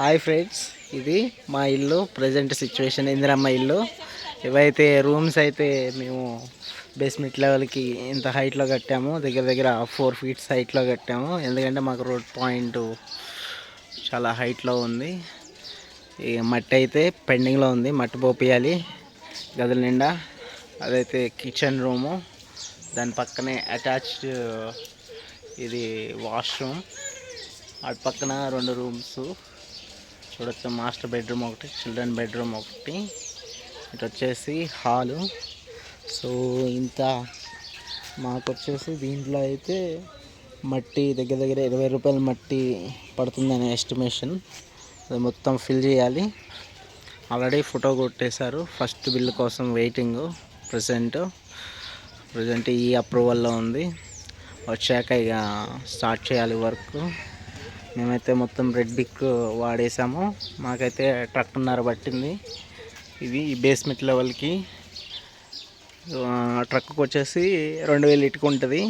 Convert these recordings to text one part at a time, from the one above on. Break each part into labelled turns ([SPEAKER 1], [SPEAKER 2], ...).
[SPEAKER 1] Hi friends ఇది మా ఇల్లు ప్రజెంట్ సిచ్యువేషన్ ఇందిరమ్మ ఇల్లు. ఇవైతే రూమ్స్ అయితే మేము బేస్మెంట్ లెవెల్కి ఇంత హైట్లో కట్టాము. దగ్గర దగ్గర ఫోర్ ఫీట్స్ హైట్లో కట్టాము. ఎందుకంటే మాకు రోడ్ పాయింట్ చాలా హైట్లో ఉంది. ఈ మట్టి అయితే పెండింగ్లో ఉంది. మట్టి పోపియాలి. గదుల నిండా. అదైతే కిచెన్ రూము దాని పక్కనే అటాచ్డ్ ఇది వాష్రూమ్ అటు పక్కన రెండు రూమ్స్ చూడొచ్చు మాస్టర్ బెడ్రూమ్ ఒకటి చిల్డ్రన్ బెడ్రూమ్ ఒకటి. ఇటు వచ్చేసి హాలు. సో ఇంత మాకు వచ్చేసి దీంట్లో అయితే మట్టి దగ్గర దగ్గర ఇరవై రూపాయల మట్టి పడుతుందనే ఎస్టిమేషన్. అది మొత్తం ఫిల్ చేయాలి. ఆల్రెడీ ఫోటో కొట్టేశారు ఫస్ట్ బిల్ కోసం వెయిటింగ్ ప్రజెంట్ ప్రజెంట్ ఈ అప్రూవల్లో ఉంది. వచ్చాక ఇక స్టార్ట్ చేయాలి వర్క్. మేమైతే మొత్తం రెడ్ బిక్ వాడేసాము. మాకైతే ట్రక్న్నర పట్టింది. ఇది బేస్మెంట్ లెవెల్కి ట్రక్కు వచ్చేసి రెండు వేలు ఇటుక ఉంటుంది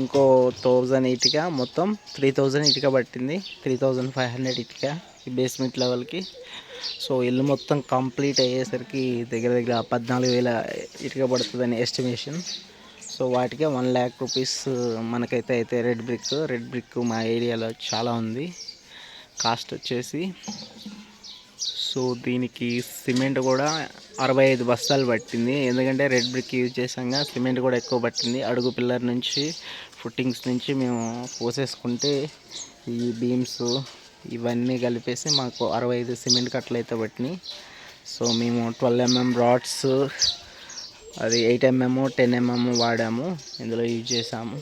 [SPEAKER 1] ఇంకో థౌజండ్ ఇటుక మొత్తం త్రీ థౌజండ్ ఇటుక పట్టింది. త్రీ థౌజండ్ ఫైవ్ హండ్రెడ్ ఇటుక ఈ బేస్మెంట్ లెవెల్కి సో ఇల్లు మొత్తం కంప్లీట్ అయ్యేసరికి దగ్గర దగ్గర పద్నాలుగు వేల ఇటుక పడుతుందని ఎస్టిమేషన్ సో వాటికే వన్ ల్యాక్ రూపీస్ మనకైతే అయితే రెడ్ బ్రిక్. రెడ్ బ్రిక్ మా ఏరియాలో చాలా ఉంది. కాస్ట్ వచ్చేసి సో దీనికి సిమెంట్ కూడా అరవై ఐదు బస్తాలు పట్టింది. ఎందుకంటే రెడ్ బ్రిక్ యూజ్ చేసాక సిమెంట్ కూడా ఎక్కువ పట్టింది. అడుగు పిల్లర్ నుంచి ఫుట్టింగ్స్ నుంచి మేము పోసేసుకుంటే ఈ బీమ్స్ ఇవన్నీ కలిపేసి మాకు అరవై ఐదు సిమెంట్ కట్టలు అయితే పట్టినాయి. సో మేము ట్వెల్వ్ ఎంఎం రాడ్స్ అది ఎయిట్ ఎంఎం టెన్ ఎంఎం వాడాము. ఇందులో యూజ్ చేసాము.